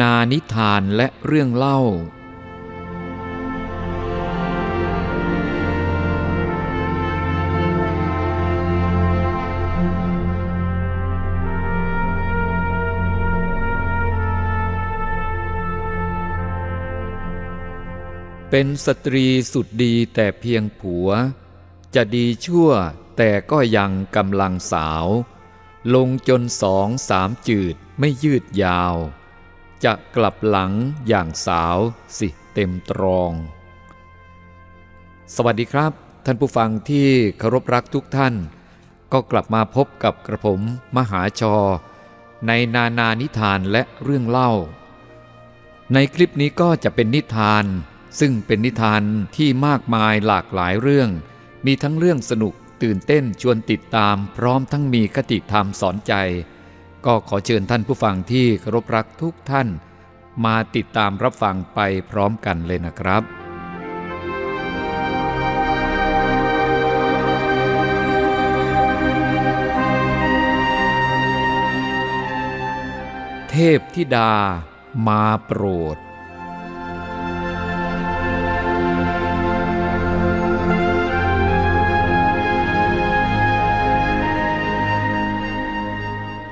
นานิทานและเรื่องเล่า เป็นสตรีสุดดีแต่เพียงผัว จะดีชั่วแต่ก็ยังกำลังสาว ลงจนสองสามจืดไม่ยืดยาว จะกลับหลังอย่างสาวสิเต็มตรอง สวัสดีครับ ท่านผู้ฟังที่เคารพรักทุกท่าน ก็กลับมาพบกับกระผมมหาชอ ในนานานิทานและเรื่องเล่า ในคลิปนี้ก็จะเป็นนิทาน ซึ่งเป็นนิทานที่มากมายหลากหลายเรื่อง มีทั้งเรื่องสนุกตื่นเต้นชวนติดตามพร้อมทั้งมีคติธรรมสอนใจ ก็ขอเชิญท่านผู้ฟังที่เคารพรักทุกท่าน มาติดตามรับฟังไปพร้อมกันเลยนะครับเทพธิดามาโปรด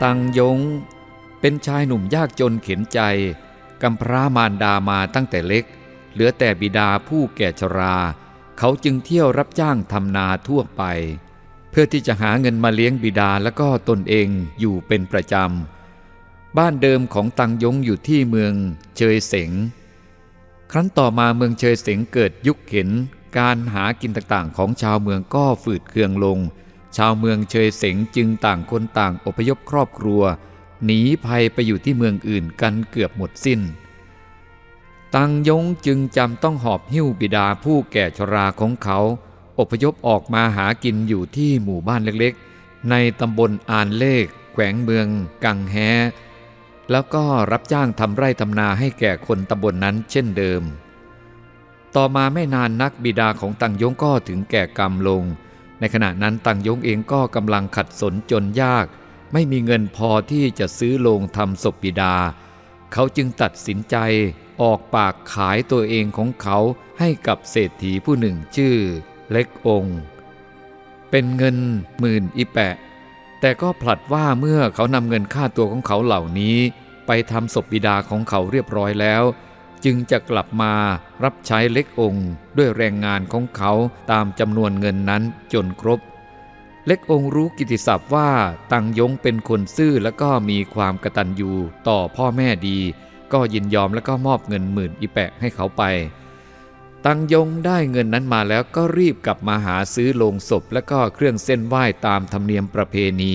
ตังยง เป็นชายหนุ่มยากจนเข็นใจกำพร้ามารดามาตั้งแต่เล็ก เหลือแต่บิดาผู้แก่ชรา เขาจึงเที่ยวรับจ้างทำนาทั่วไป เพื่อที่จะหาเงินมาเลี้ยงบิดาและก็ตนเองอยู่เป็นประจำ บ้านเดิมของตังยงอยู่ที่เมืองเชยเสง ครั้นต่อมาเมืองเชยเสงเกิดยุคเข็น การหากินต่างๆของชาวเมืองก็ฝืดเคืองลง ชาวเมืองเชยเสงจึงต่างคนต่างอพยพครอบครัว หนีภัยไปอยู่ที่เมืองอื่นกันเกือบหมดสิ้น ตังยงจึงจำต้องหอบหิ้วบิดาผู้แก่ชราของเขา อพยพออกมาหากินอยู่ที่หมู่บ้านเล็กๆ ในตำบลอานเลข แขวงเมือง กังแฮแล้วก็รับจ้างทำไร่ทำนาให้แก่คนตำบลนนั้นเช่นเดิม ต่อมาไม่นานนักบิดาของตังยงก็ถึงแก่กรรมลง ในขณะนั้นตังยงเองก็กำลังขัดสนจนยาก ไม่มีเงินพอที่จะซื้อโลงทำศพบิดา เขาจึงตัดสินใจออกปากขายตัวเองของเขาให้กับเศรษฐีผู้หนึ่งชื่อ เล็กองค์ เป็นเงินหมื่นอีแปะ แต่ก็ผลัดว่าเมื่อเขานำเงินค่าตัวของเขาเหล่านี้ ไปทำศพบิดาของเขาเรียบร้อยแล้ว จึงจะกลับมารับใช้เล็กองค์ด้วยแรงงานของเขาตามจำนวนเงินนั้นจนครบ เล็กองค์รู้กิติศัพท์ว่าตังยงเป็นคนซื่อและก็มีความกตัญญูต่อพ่อแม่ดี ก็ยินยอมและก็มอบเงินหมื่นอีแปะให้เขาไป ตังยงได้เงินนั้นมาแล้วก็รีบกลับมาหาซื้อโลงศพและก็เครื่องเส้นไหว้ตามธรรมเนียมประเพณี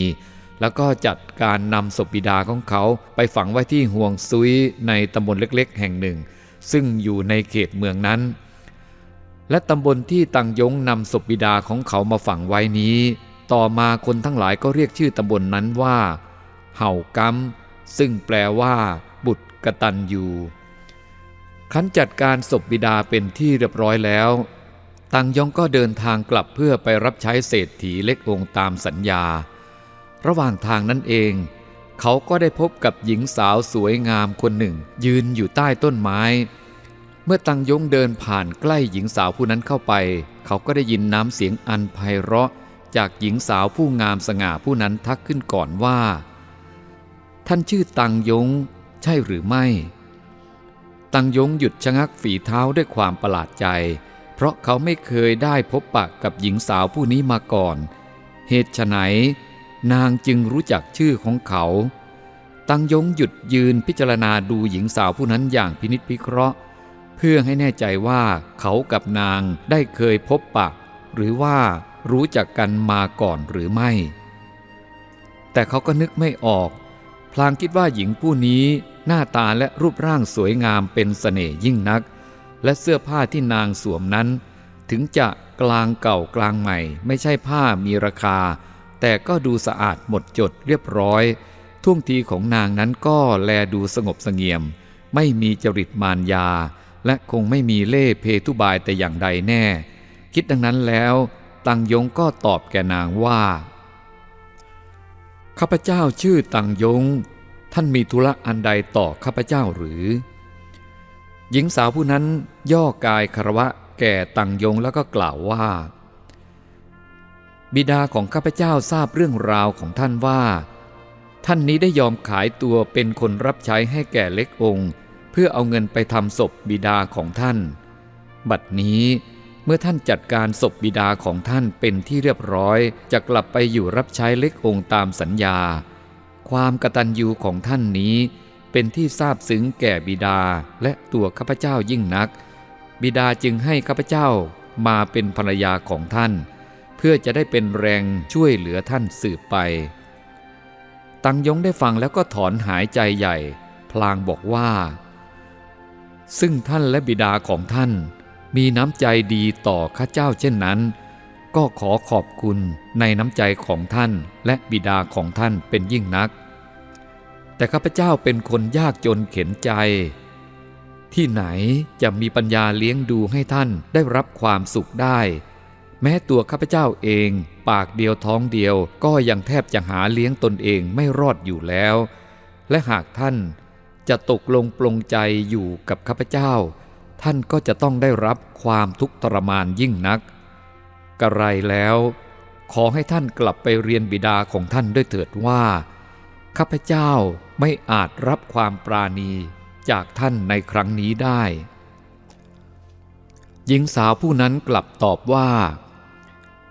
แล้วก็จัดการนำศพบิดาของเขาไปฝังไว้ที่ห่วงซุยในตำบลเล็กๆ แห่งหนึ่ง ซึ่งอยู่ในเขตเมืองนั้น และตำบลที่ตังยงนำศพบิดาของเขามาฝังไว้นี้ ต่อมาคนทั้งหลายก็เรียกชื่อตำบลนนั้นว่า เห่ากัมซึ่งแปลว่า บุตรกตันยูครั้นจัดการศพบิดาเป็นที่เรียบร้อยแล้ว ตังยองก็เดินทางกลับเพื่อไปรับใช้เศรษฐีเล็กองตามสัญญา ระหว่างทางนั้นเอง เขาก็ได้พบกับหญิงสาวสวยงามคนหนึ่ง ยืนอยู่ใต้ต้นไม้ เมื่อตังยงเดินผ่านใกล้หญิงสาวผู้นั้นเข้าไป เขาก็ได้ยินน้ำเสียงอันไพเราะ จากหญิงสาวผู้งามสง่าผู้นั้นทักขึ้นก่อนว่า ท่านชื่อตังยง ใช่หรือไม่ ตังยงหยุดชะงักฝีเท้าด้วยความประหลาดใจ เพราะเขาไม่เคยได้พบปะกับหญิงสาวผู้นี้มาก่อน เหตุไฉน นางจึงรู้จักชื่อของเขา ตังยงหยุดยืนพิจารณาดูหญิงสาวผู้นั้นอย่างพินิจพิเคราะห์ เพื่อให้แน่ใจว่าเขากับนางได้เคยพบปะ หรือว่ารู้จักกันมาก่อนหรือไม่ แต่เขาก็นึกไม่ออก พลางคิดว่าหญิงผู้นี้หน้าตาและรูปร่างสวยงามเป็นเสน่ห์ยิ่งนัก และเสื้อผ้าที่นางสวมนั้น ถึงจะกลางเก่ากลางใหม่ ไม่ใช่ผ้ามีราคา แต่ก็ดูสะอาดหมดจดเรียบร้อย ท่วงทีของนางนั้นก็แลดูสงบสงเียม ไม่มีจริตมารยา และคงไม่มีเล่เพทุบายแต่อย่างใดแน่ คิดดังนั้นแล้ว ตังยงก็ตอบแก่นางว่า ข้าพเจ้าชื่อตังยง ท่านมีธุระอันใดต่อข้าพเจ้าหรือ หญิงสาวผู้นั้นย่อกายคารวะแก่ตังยงแล้วก็กล่าวว่า บิดาของข้าพเจ้าทราบเรื่องราวของท่านว่า ท่านนี้ได้ยอมขายตัวเป็นคนรับใช้ให้แก่เล็กองค์ เพื่อเอาเงินไปทำศพบิดาของท่าน บัดนี้เมื่อท่านจัดการศพบิดาของท่านเป็นที่เรียบร้อยจะกลับไปอยู่รับใช้เล็กองค์ตามสัญญา ความกตัญญูของท่านนี้เป็นที่ทราบซึ้งแก่บิดาและตัวข้าพเจ้ายิ่งนัก บิดาจึงให้ข้าพเจ้ามาเป็นภรรยาของท่าน พื่อจะได้เป็นแรงช่วยเหลือท่านสืบไป ตังยงได้ฟังแล้วก็ถอนหายใจใหญ่ พลางบอกว่า ซึ่งท่านและบิดาของท่าน มีน้ำใจดีต่อข้าเจ้าเช่นนั้น ก็ขอขอบคุณในน้ำใจของท่านและบิดาของท่านเป็นยิ่งนัก แต่ข้าพเจ้าเป็นคนยากจนเข็นใจ ที่ไหนจะมีปัญญาเลี้ยงดูให้ท่านได้รับความสุขได้ แม้ตัวข้าพเจ้าเอง ปากเดียวท้องเดียวก็ยังแทบจะหาเลี้ยงตนเองไม่รอดอยู่แล้ว และหากท่านจะตกลงปลงใจอยู่กับข้าพเจ้า ท่านก็จะต้องได้รับความทุกข์ทรมานยิ่งนัก กระไรแล้ว ขอให้ท่านกลับไปเรียนบิดาของท่านด้วยเถิดว่า ข้าพเจ้าไม่อาจรับความปราณีจากท่านในครั้งนี้ได้ หญิงสาวผู้นั้นกลับตอบว่า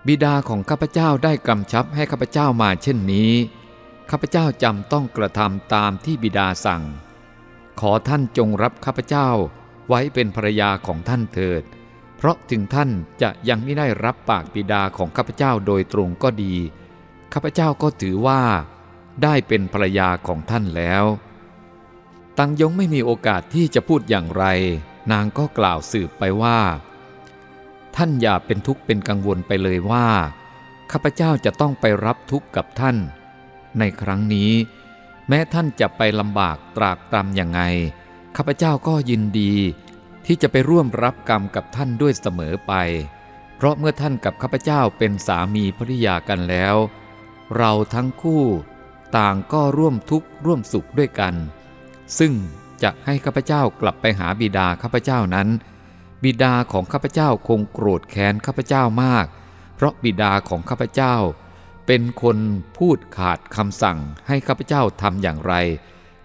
บิดาของข้าพเจ้าได้กำชับให้ข้าพเจ้ามาเช่นนี้ ข้าพเจ้าจำต้องกระทำตามที่บิดาสั่ง ขอท่านจงรับข้าพเจ้าไว้เป็นภรรยาของท่านเถิด เพราะถึงท่านจะยังไม่ได้รับปากบิดาของข้าพเจ้าโดยตรงก็ดี ข้าพเจ้าก็ถือว่า ได้เป็นภรรยาของท่านแล้ว ตังยงไม่มีโอกาสที่จะพูดอย่างไร นางก็กล่าวสืบไปว่า ท่านอย่าเป็นทุกข์เป็นกังวลไปเลยว่าข้าพเจ้าจะต้องไปรับทุกข์กับท่าน ในครั้งนี้ แม้ท่านจะไปลำบากตรากตรำอยังไงข้าพเจ้าก็ยินดี ที่จะไปร่วมรับกรรมกับท่านด้วยเสมอไป เพราะเมื่อท่านกับข้าพเจ้าเป็นสามีภริยากันแล้ว เราทั้งคู่ต่างก็ร่วมทุกข์ร่วมสุขด้วยกัน ซึ่งจะให้ข้าพเจ้ากลับไปหาบิดาข้าพเจ้านั้น บิดาของข้าพเจ้าคงโกรธแค้นข้าพเจ้ามาก เพราะบิดาของข้าพเจ้า เป็นคนพูดขาดคำสั่งให้ข้าพเจ้าทำอย่างไร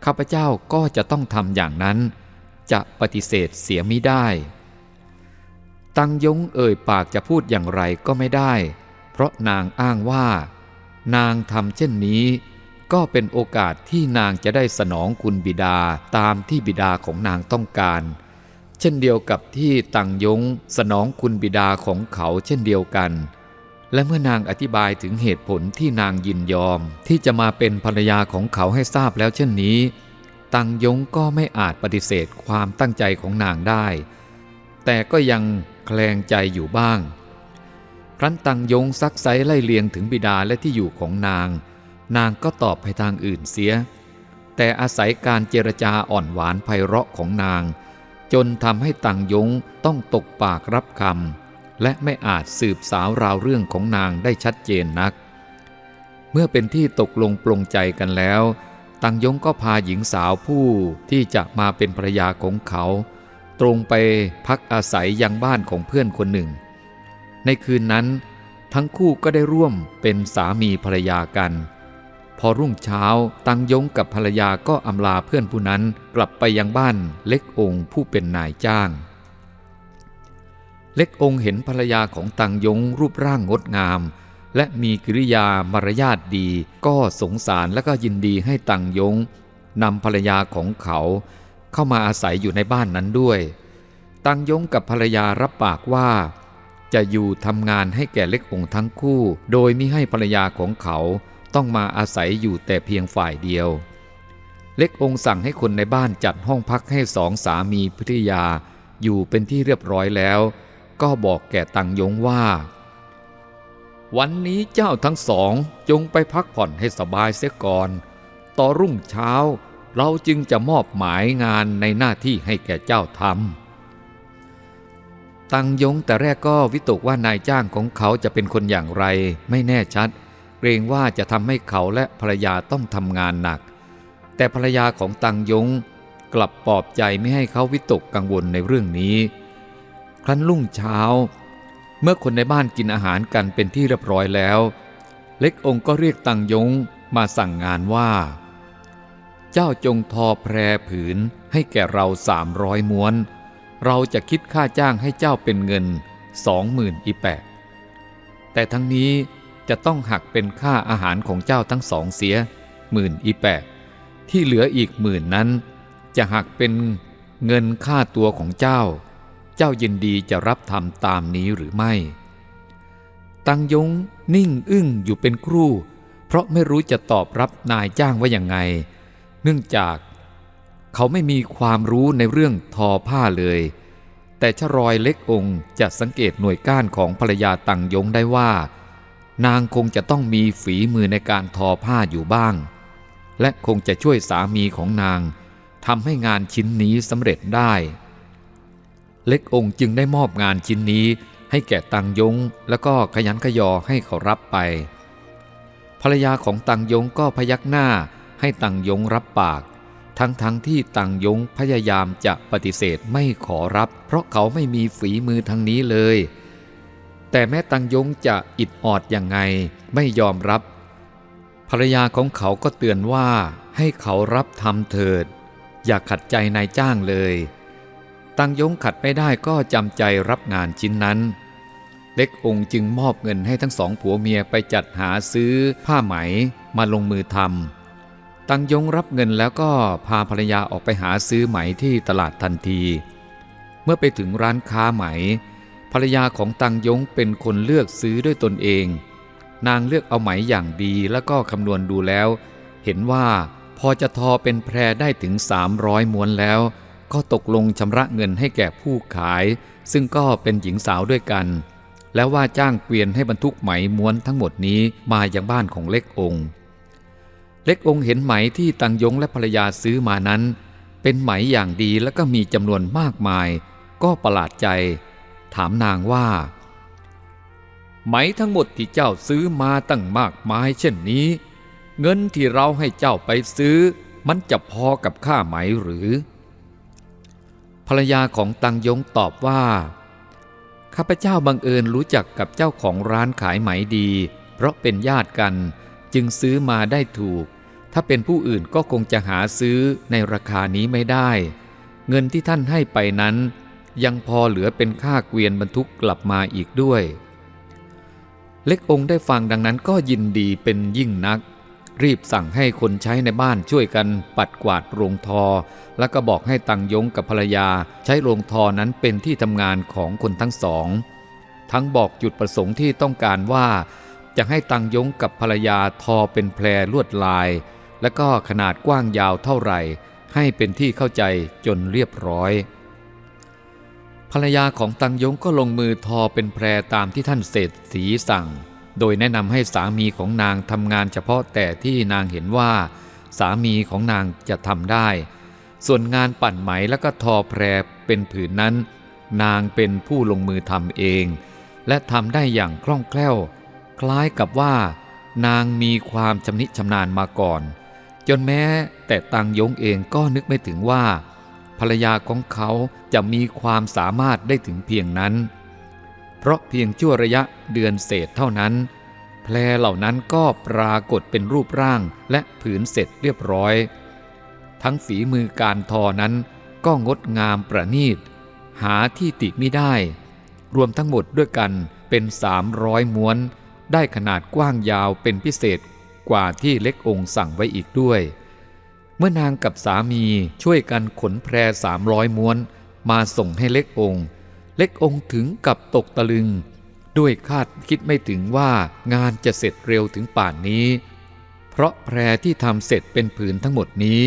ข้าพเจ้าก็จะต้องทำอย่างนั้น จะปฏิเสธเสียมิได้ ตังยงเอ่ยปากจะพูดอย่างไรก็ไม่ได้ เพราะนางอ้างว่า นางทำเช่นนี้ ก็เป็นโอกาสที่นางจะได้สนองคุณบิดาตามที่บิดาของนางต้องการ เช่นเดียวกับที่ตังยงสนองคุณบิดาของเขาเช่นเดียวกัน และเมื่อนางอธิบายถึงเหตุผลที่นางยินยอม ที่จะมาเป็นภรรยาของเขาให้ทราบแล้วเช่นนี้ตังยงก็ไม่อาจปฏิเสธความตั้งใจของนางได้ แต่ก็ยังแคลงใจอยู่บ้าง ครั้นตังยงซักไซไล่เลียงถึงบิดาและที่อยู่ของนาง นางก็ตอบไปทางอื่นเสีย แต่อาศัยการเจรจาอ่อนหวานไพเราะของนาง จนทำให้ตังยงต้องตกปากรับคำและไม่อาจสืบสาวราวเรื่องของนางได้ชัดเจนนัก เมื่อเป็นที่ตกลงปลงใจกันแล้วตังยงก็พาหญิงสาวผู้ที่จะมาเป็นภรรยาของเขา ตรงไปพักอาศัยยังบ้านของเพื่อนคนหนึ่ง ในคืนนั้น ทั้งคู่ก็ได้ร่วมเป็นสามีภรรยากัน พอรุ่งเช้าตังยงกับภรรยาก็อำลาเพื่อนผู้นั้นกลับไปยังบ้านเล็กองค์ผู้เป็นนายจ้าง เล็กองค์เห็นภรรยาของตังยงรูปร่างงดงาม และมีกิริยามารยาทดี ก็สงสารและก็ยินดีให้ตังยงนำภรรยาของเขา เข้ามาอาศัยอยู่ในบ้านนั้นด้วย ตังยงกับภรรยารับปากว่า จะอยู่ทำงานให้แก่เล็กองค์ทั้งคู่ โดยมิให้ภรรยาของเขา ต้องมาอาศัยอยู่แต่เพียงฝ่ายเดียว เล็กองค์สั่งให้คนในบ้านจัดห้องพักให้สองสามีภริยาอยู่เป็นที่เรียบร้อยแล้ว ก็บอกแก่ตังยงว่า วันนี้เจ้าทั้งสองจงไปพักผ่อนให้สบายเสียก่อน ต่อรุ่งเช้าเราจึงจะมอบหมายงานในหน้าที่ให้แก่เจ้าทำตังยงแต่แรกก็วิตกว่านายจ้างของเขาจะเป็นคนอย่างไรไม่แน่ชัดเเกรงว่าจะทำให้เขาและภรรยาต้องทำงานหนัก แต่ภรรยาของตังยงกลับปลอบใจไม่ให้เขาวิตกกังวลในเรื่องนี้ ครั้นรุ่งเช้า เมื่อคนในบ้านกินอาหารกันเป็นที่เรียบร้อยแล้ว เล็กองค์ก็เรียกตังยงมาสั่งงานว่า เจ้าจงทอแพรผืนให้แก่เราสามร้อยม้วน เราจะคิดค่าจ้างให้เจ้าเป็นเงินสองหมื่นอีแปะแต่ทั้งนี้ จะต้องหักเป็นค่าอาหารของเจ้าทั้งสองเสียหมื่นอีแปะที่เหลืออีกหมื่นนั้น จะหักเป็นเงินค่าตัวของเจ้า เจ้ายินดีจะรับทำตามนี้หรือไม่ ตังยงนิ่งอึ้งอยู่เป็นครู่ เพราะไม่รู้จะตอบรับนายจ้างว่าอย่างไง เนื่องจาก เขาไม่มีความรู้ในเรื่องทอผ้าเลย แต่ชรอยเล็กองค์จะสังเกตหน่วยก้านของภรรยาตังยงได้ว่า นางคงจะต้องมีฝีมือในการทอผ้าอยู่บ้าง และคงจะช่วยสามีของนางทำให้งานชิ้นนี้สำเร็จได้ เล็กองค์จึงได้มอบงานชิ้นนี้ให้แก่ตังยงแล้วก็ขยันขยอให้เขารับไป ภรรยาของตังยงก็พยักหน้าให้ตังยงรับปาก ทั้งๆทที่ตังยงพยายามจะปฏิเสธไม่ขอรับ เพราะเขาไม่มีฝีมือทางนี้เลย แต่แม้ตังยงจะอิดออดยังไงไม่ยอมรับ ภรรยาของเขาก็เตือนว่าให้เขารับทำเถิด อย่าขัดใจนายจ้างเลย ตังยงขัดไม่ได้ก็จำใจรับงานชิ้นนั้น เล็กองค์จึงมอบเงินให้ทั้งสองผัวเมียไปจัดหาซื้อผ้าไหมมาลงมือทำตังยงรับเงินแล้วก็พาภรรยาออกไปหาซื้อไหมที่ตลาดทันที เมื่อไปถึงร้านค้าไหม ภรรยาของตังยงเป็นคนเลือกซื้อด้วยตนเอง นางเลือกเอาไหมอย่างดีแล้วก็คำนวณดูแล้ว เห็นว่าพอจะทอเป็นแพรได้ถึง 300 ม้วนแล้ว ก็ตกลงชำระเงินให้แก่ผู้ขาย ซึ่งก็เป็นหญิงสาวด้วยกัน แล้วว่าจ้างเกวียนให้บรรทุกไหมม้วนทั้งหมดนี้มายังบ้านของเล็กองค์ เล็กองค์เห็นไหมที่ตังยงและภรรยาซื้อมานั้น เป็นไหมอย่างดีแล้วก็มีจำนวนมากมาย ก็ประหลาดใจ ถามนางว่า ไหมทั้งหมดที่เจ้าซื้อมาตั้งมากมายเช่นนี้ เงินที่เราให้เจ้าไปซื้อ มันจะพอกับค่าไหมหรือ ภรรยาของตังยงตอบว่าข้าพเจ้าบังเอิญรู้จักกับเจ้าของร้านขายไหมดี เพราะเป็นญาติกันจึงซื้อมาได้ถูก ถ้าเป็นผู้อื่นก็คงจะหาซื้อในราคานี้ไม่ได้ เงินที่ท่านให้ไปนั้น ยังพอเหลือเป็นค่าเกวียนบรรทุกกลับมาอีกด้วย เล็กองค์ได้ฟังดังนั้นก็ยินดีเป็นยิ่งนัก รีบสั่งให้คนใช้ในบ้านช่วยกันปัดกวาดโรงทอ แล้วก็บอกให้ตังยงกับภรรยาใช้โรงทอนั้นเป็นที่ทำงานของคนทั้งสอง ทั้งบอกจุดประสงค์ที่ต้องการว่าจะให้ตังยงกับภรรยาทอเป็นแพรลวดลาย และก็ขนาดกว้างยาวเท่าไหร่ ให้เป็นที่เข้าใจจนเรียบร้อย ภรรยาของตังยงก็ลงมือทอเป็นแพรตามที่ท่านเศรษฐีสั่ง โดยแนะนำให้สามีของนางทำงานเฉพาะแต่ที่นางเห็นว่า สามีของนางจะทำได้ ส่วนงานปั่นไหมแล้วก็ทอแพรเป็นผืนนั้น นางเป็นผู้ลงมือทำเอง และทำได้อย่างคล่องแคล่ว คล้ายกับว่า นางมีความชำนิชำนาญมาก่อน จนแม้แต่ตังยงเองก็นึกไม่ถึงว่า ภรรยาของเขาจะมีความสามารถได้ถึงเพียงนั้น เพราะเพียงชั่วระยะเดือนเศษเท่านั้น แพรเหล่านั้นก็ปรากฏเป็นรูปร่างและผืนเสร็จเรียบร้อย ทั้งฝีมือการทอนั้นก็งดงามประณีต หาที่ติไม่ได้ รวมทั้งหมดด้วยกันเป็น 300 ม้วน ได้ขนาดกว้างยาวเป็นพิเศษกว่าที่เล็กองค์สั่งไว้อีกด้วย เมื่อนางกับสามีช่วยกันขนแพรสามร้อยม้วน มาส่งให้เล็กองค์ เล็กองค์ถึงกับตกตะลึง ด้วยคาดคิดไม่ถึงว่างานจะเสร็จเร็วถึงป่านนี้ เพราะแพรที่ทำเสร็จเป็นผืนทั้งหมดนี้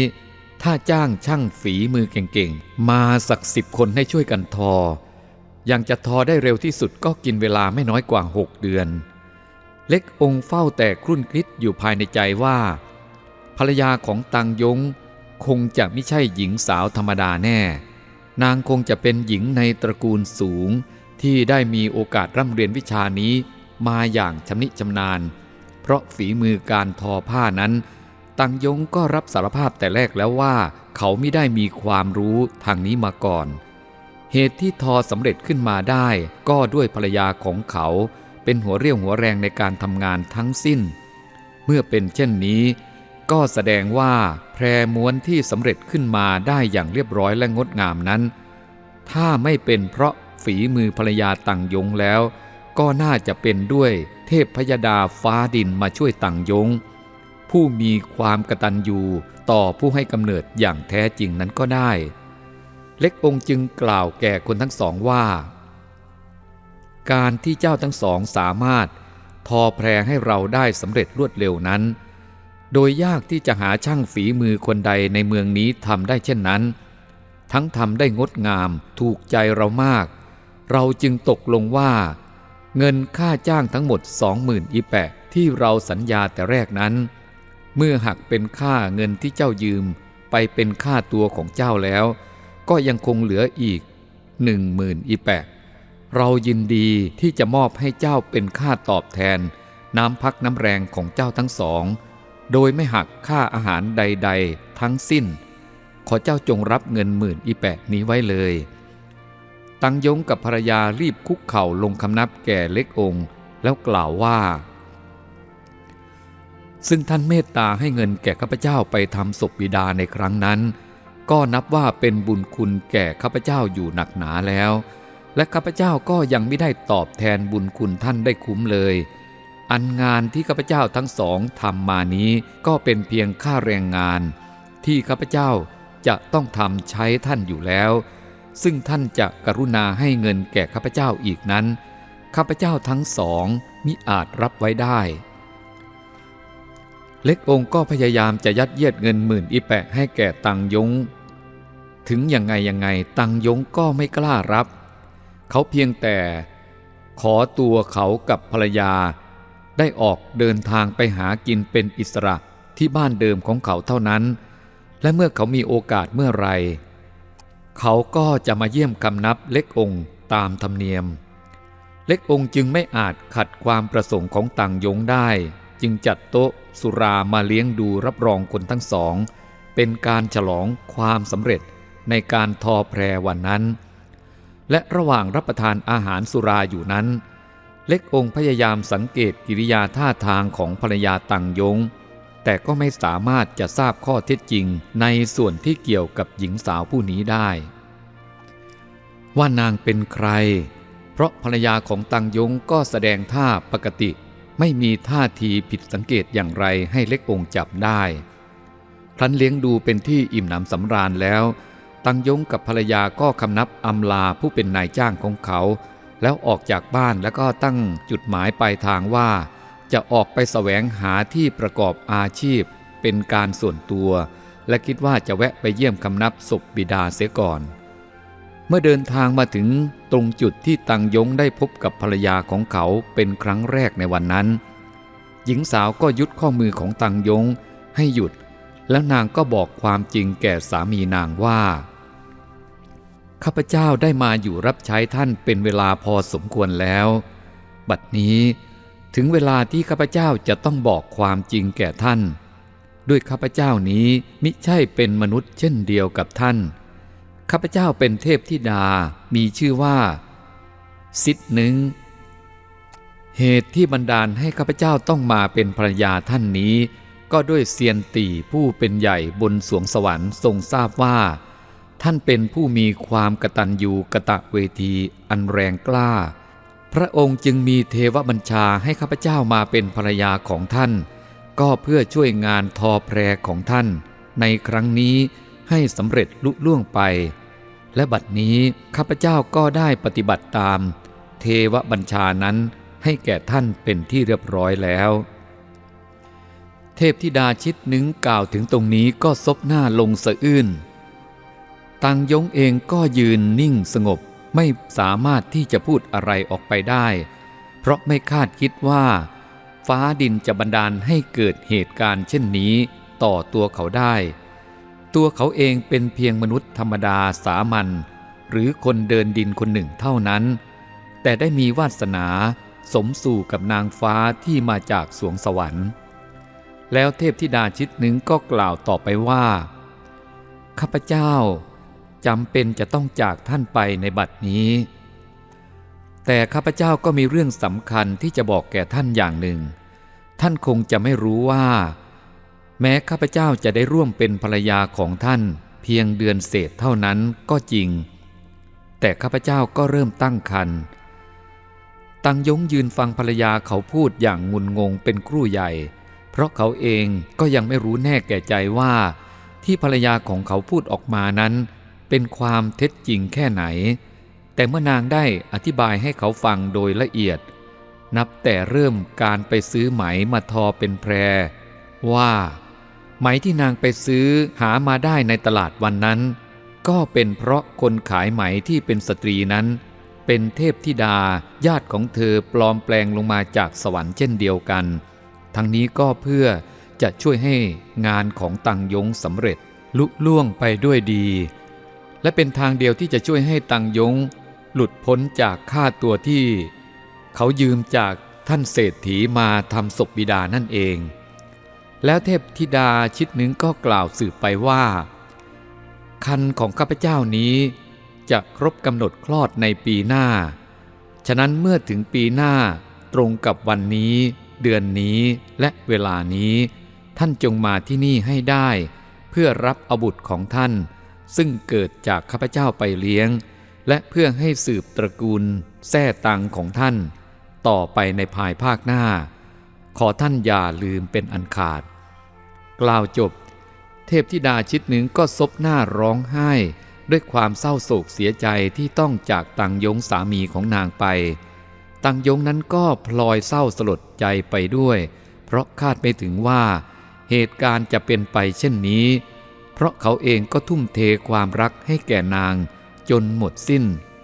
ถ้าจ้างช่างฝีมือเก่งๆ มาสักสิบคนให้ช่วยกันทอ ยังจะทอได้เร็วที่สุดก็กินเวลาไม่น้อยกว่าหกเดือน เล็กองค์เฝ้าแต่ครุ่นคิดอยู่ภายในใจว่า รรยาของตังยงคงจะไม่ใช่หญิงสาวธรรมดาแน่ นางคงจะเป็นหญิงในตระกูลสูง ที่ได้มีโอกาสร่ำเรียนวิชานี้มาอย่างชำนิชำนาญ เพราะฝีมือการทอผ้านั้น ตังยงก็รับสารภาพแต่แรกแล้วว่า เขาไม่ได้มีความรู้ทางนี้มาก่อน เหตุที่ทอสำเร็จขึ้นมาได้ก็ด้วยภรรยาของเขา เป็นหัวเรี่ยวหัวแรงในการทำงานทั้งสิ้น เมื่อเป็นเช่นนี้ ก็แสดงว่าแพรม้วนที่สำเร็จขึ้นมาได้อย่างเรียบร้อยและงดงามนั้น ถ้าไม่เป็นเพราะฝีมือภรรยาตังยงแล้ว ก็น่าจะเป็นด้วยเทพพยดาฟ้าดินมาช่วยตังยง ผู้มีความกตัญญูต่อผู้ให้กำเนิดอย่างแท้จริงนั้นก็ได้ เล็กองค์จึงกล่าวแก่คนทั้งสองว่า การที่เจ้าทั้งสองสามารถทอแพรให้เราได้สำเร็จรวดเร็วนั้น โดยยากที่จะหาช่างฝีมือคนใดในเมืองนี้ทำได้เช่นนั้น ทั้งทำได้งดงามถูกใจเรามาก เราจึงตกลงว่า เงินค่าจ้างทั้งหมดสองหมื่นอีแปะที่เราสัญญาแต่แรกนั้น เมื่อหักเป็นค่าเงินที่เจ้ายืมไปเป็นค่าตัวของเจ้าแล้ว ก็ยังคงเหลืออีกหนึ่งหมื่นอีแปะเรายินดีที่จะมอบให้เจ้าเป็นค่าตอบแทน น้ำพักน้ำแรงของเจ้าทั้งสอง โดยไม่หักค่าอาหารใด ๆ ทั้งสิ้น ขอเจ้าจงรับเงินหมื่นอีแปะนี้ไว้เลย ตังยงกับภรรยารีบคุกเข่าลงคำนับแก่เล็กองค์แล้วกล่าวว่า ซึ่งท่านเมตตาให้เงินแก่ข้าพเจ้าไปทำศพบิดาในครั้งนั้น ก็นับว่าเป็นบุญคุณแก่ข้าพเจ้าอยู่หนักหนาแล้ว และข้าพเจ้าก็ยังไม่ได้ตอบแทนบุญคุณท่านได้คุ้มเลย อันงานที่ข้าพเจ้าทั้งสองทำมานี้ก็เป็นเพียงค่าแรงงาน ที่ข้าพเจ้าจะต้องทำใช้ท่านอยู่แล้ว ซึ่งท่านจะกรุณาให้เงินแก่ข้าพเจ้าอีกนั้น ข้าพเจ้าทั้งสองมิอาจรับไว้ได้ เล็กองค์ก็พยายามจะยัดเยียดเงินหมื่นอีแปะให้แก่ตังยง ถึงยังไงยังไงตังยงก็ไม่กล้ารับ เขาเพียงแต่ขอตัวเขากับภรรยา ได้ออกเดินทางไปหากินเป็นอิสระที่บ้านเดิมของเขาเท่านั้น และเมื่อเขามีโอกาสเมื่อไร เขาก็จะมาเยี่ยมคำนับเล็กองค์ตามธรรมเนียม เล็กองค์จึงไม่อาจขัดความประสงค์ของตังยงได้ จึงจัดโต๊ะสุรามาเลี้ยงดูรับรองคนทั้งสอง เป็นการฉลองความสำเร็จในการทอแพรวันนั้น และระหว่างรับประทานอาหารสุราอยู่นั้น เล็กองค์พยายามสังเกตกิริยาท่าทางของภรรยาตังยง แต่ก็ไม่สามารถจะทราบข้อเท็จจริงในส่วนที่เกี่ยวกับหญิงสาวผู้นี้ได้ ว่านางเป็นใคร เพราะภรรยาของตังยงก็แสดงท่าปกติ ไม่มีท่าทีผิดสังเกตอย่างไรให้เล็กองค์จับได้ครั้นเลี้ยงดูเป็นที่อิ่มหนำสำราญแล้ว ตังยงกับภรรยาก็คำนับอำลาผู้เป็นนายจ้างของเขา แล้วออกจากบ้านแล้วก็ตั้งจุดหมายปลายทางว่า จะออกไปแสวงหาที่ประกอบอาชีพ เป็นการส่วนตัว และคิดว่าจะแวะไปเยี่ยมคำนับศพบิดาเสียก่อน เมื่อเดินทางมาถึงตรงจุดที่ตังยงได้พบกับภรรยาของเขาเป็นครั้งแรกในวันนั้น หญิงสาวก็ยุดข้อมือของตังยงให้หยุด แล้วนางก็บอกความจริงแก่สามีนางว่า ข้าพเจ้าได้มาอยู่รับใช้ท่านเป็นเวลาพอสมควรแล้ว บัดนี้ถึงเวลาที่ข้าพเจ้าจะต้องบอกความจริงแก่ท่าน ด้วยข้าพเจ้านี้มิใช่เป็นมนุษย์เช่นเดียวกับท่าน ข้าพเจ้าเป็นเทพธิดา มีชื่อว่า สิทธหนึ่ง เหตุที่บันดาลให้ข้าพเจ้าต้องมาเป็นภรรยาท่านนี้ ก็ด้วยเซียนตีผู้เป็นใหญ่บนสวงสวรรค์ทรงทราบว่า ท่านเป็นผู้มีความกตัญญูกะตะเวทีอันแรงกล้า พระองค์จึงมีเทวบัญชาให้ข้าพเจ้ามาเป็นภรรยาของท่าน ก็เพื่อช่วยงานทอแพรของท่าน ในครั้งนี้ให้สำเร็จลุล่วงไป และบัดนี้ข้าพเจ้าก็ได้ปฏิบัติตาม เทวบัญชานั้นให้แก่ท่านเป็นที่เรียบร้อยแล้ว เทพธิดาชิดนึ่งกล่าวถึงตรงนี้ก็ซบหน้าลงสะอื้น ตังยงเองก็ยืนนิ่งสงบไม่สามารถที่จะพูดอะไรออกไปได้ เพราะไม่คาดคิดว่า ฟ้าดินจะบันดาลให้เกิดเหตุการณ์เช่นนี้ต่อตัวเขาได้ ตัวเขาเองเป็นเพียงมนุษย์ธรรมดาสามัญหรือคนเดินดินคนหนึ่งเท่านั้น แต่ได้มีวาสนาสมสู่กับนางฟ้าที่มาจากสวงสวรรค์ แล้วเทพธิดาชิดหนึ่งก็กล่าวต่อไปว่า ข้าพเจ้า จำเป็นจะต้องจากท่านไปในบัดนี้ แต่ข้าพเจ้าก็มีเรื่องสำคัญที่จะบอกแก่ท่านอย่างหนึ่ง ท่านคงจะไม่รู้ว่า แม้ข้าพเจ้าจะได้ร่วมเป็นภรรยาของท่านเพียงเดือนเศษเท่านั้นก็จริง แต่ข้าพเจ้าก็เริ่มตั้งครรภ์ตังยงยืนฟังภรรยาเขาพูดอย่างงุนงงเป็นครู่ใหญ่ เพราะเขาเองก็ยังไม่รู้แน่แก่ใจว่า ที่ภรรยาของเขาพูดออกมานั้น เป็นความเท็จจริงแค่ไหน แต่เมื่อนางได้อธิบายให้เขาฟังโดยละเอียด นับแต่เริ่มการไปซื้อไหมมาทอเป็นแพร ว่าไหมที่นางไปซื้อหามาได้ในตลาดวันนั้น ก็เป็นเพราะคนขายไหมที่เป็นสตรีนั้น เป็นเทพธิดาญาติของเธอปลอมแปลงลงมาจากสวรรค์เช่นเดียวกัน ทั้งนี้ก็เพื่อจะช่วยให้งานของตังยงสำเร็จลุล่วงไปด้วยดี และเป็นทางเดียวที่จะช่วยให้ตังยง หลุดพ้นจากค่าตัวที่ เขายืมจากท่านเศรษฐีมาทำศพบิดานั่นเอง แล้วเทพธิดาชิดหนึ่งก็กล่าวสืบไปว่า คันของข้าพเจ้านี้จะครบกำหนดคลอดในปีหน้า ฉะนั้นเมื่อถึงปีหน้าตรงกับวันนี้เดือนนี้และเวลานี้ ท่านจงมาที่นี่ให้ได้ เพื่อรับอบุตรของท่าน ซึ่งเกิดจากข้าพเจ้าไปเลี้ยง และเพื่อให้สืบตระกูลแท่ตังของท่าน ต่อไปในภายภาคหน้า ขอท่านอย่าลืมเป็นอันขาด กล่าวจบ เทพธิดาชิดหนึ่งก็ซบหน้าร้องไห้ ด้วยความเศร้าโศกเสียใจที่ต้องจากตังยงสามีของนางไป ตังยงนั้นก็พลอยเศร้าสลดใจไปด้วย เพราะคาดไม่ถึงว่า เหตุการณ์จะเป็นไปเช่นนี้ ราะเขาเองก็ทุ่มเทความรักให้แก่นาง จนหมดสิ้น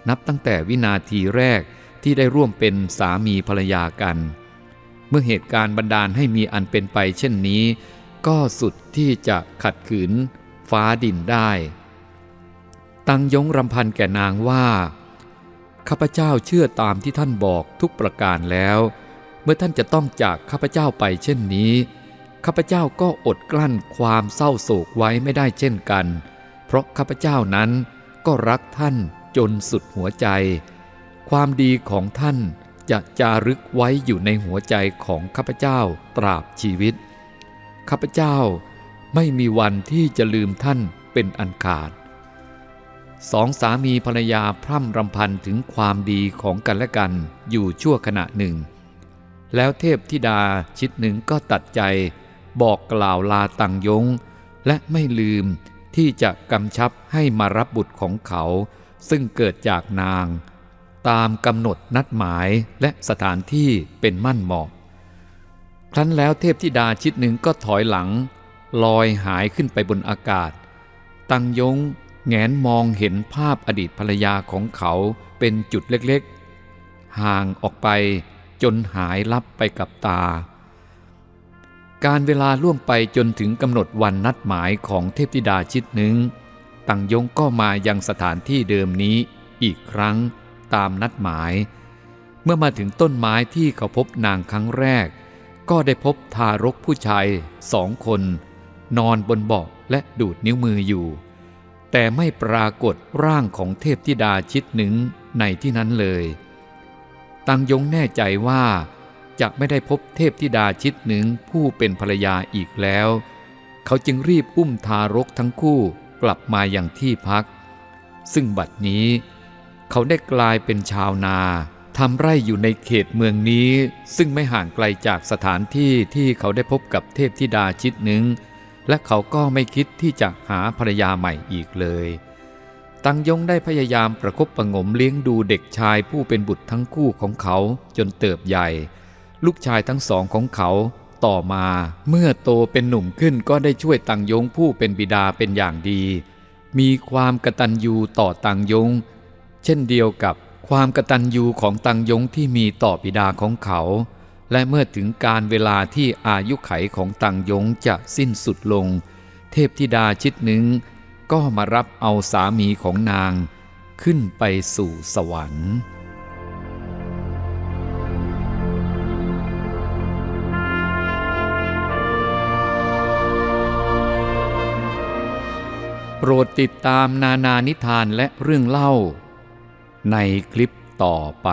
นับตั้งแต่วินาทีแรกที่ได้ร่วมเป็นสามีภรรยากัน เมื่อเหตุการณ์บันดาลให้มีอันเป็นไปเช่นนี้ ก็สุดที่จะขัดขืน ฟ้าดินได้ ตังยงรำพันแก่นางว่า ข้าพเจ้าเชื่อตามที่ท่านบอกทุกประการแล้ว เมื่อท่านจะต้องจากข้าพเจ้าไปเช่นนี้ ข้าพเจ้าก็อดกลั้นความเศร้าโศกไว้ไม่ได้เช่นกัน เพราะข้าพเจ้านั้นก็รักท่านจนสุดหัวใจ ความดีของท่านจะจารึกไว้อยู่ในหัวใจของข้าพเจ้าตราบชีวิต ข้าพเจ้าไม่มีวันที่จะลืมท่านเป็นอันขาด สองสามีภรรยาพร่ำรำพันถึงความดีของกันและกันอยู่ชั่วขณะหนึ่ง แล้วเทพธิดาชิดหนึ่งก็ตัดใจ บอกกล่าวลาตังยง และไม่ลืมที่จะกำชับให้มารับบุตรของเขา ซึ่งเกิดจากนาง ตามกำหนดนัดหมายและสถานที่เป็นมั่นเหมาะ ครั้นแล้วเทพธิดาชิดหนึ่งก็ถอยหลัง ลอยหายขึ้นไปบนอากาศ ตังยงแงนมองเห็นภาพอดีตภรรยาของเขาเป็นจุดเล็กๆ ห่างออกไปจนหายลับไปกับตา การเวลาล่วงไปจนถึงกำหนดวันนัดหมายของเทพธิดาชิดหนึ่งตังยงก็มายังสถานที่เดิมนี้อีกครั้งตามนัดหมาย เมื่อมาถึงต้นไม้ที่เขาพบนางครั้งแรก ก็ได้พบทารกผู้ชายสองคน นอนบนเบาะและดูดนิ้วมืออยู่ แต่ไม่ปรากฏร่างของเทพธิดาชิดหนึ่งในที่นั้นเลย ตังยงแน่ใจว่า จะไม่ได้พบเทพธิดาชิดหนึ่งผู้เป็นภรรยาอีกแล้ว เขาจึงรีบอุ้มทารกทั้งคู่กลับมาอย่างที่พัก ซึ่งบัดนี้ เขาได้กลายเป็นชาวนาทำไร่อยู่ในเขตเมืองนี้ ซึ่งไม่ห่างไกลจากสถานที่ที่เขาได้พบกับเทพธิดาชิดหนึ่งและเขาก็ไม่คิดที่จะหาภรรยาใหม่อีกเลย ตังยงได้พยายามประคบประงมเลี้ยงดูเด็กชายผู้เป็นบุตรทั้งคู่ของเขาจนเติบใหญ่ ลูกชายทั้งสองของเขาต่อมาเมื่อโตเป็นหนุ่มขึ้นก็ได้ช่วยตังยงผู้เป็นบิดาเป็นอย่างดี มีความกตัญญูต่อตังยง เช่นเดียวกับความกตัญญูของตังยงที่มีต่อบิดาของเขา และเมื่อถึงการเวลาที่อายุไขของตังยงจะสิ้นสุดลง เทพธิดาชิดหนึ่งก็มารับเอาสามีของนาง ขึ้นไปสู่สวรรค์ โปรดติดตามนานานิทานและเรื่องเล่า ในคลิปต่อไป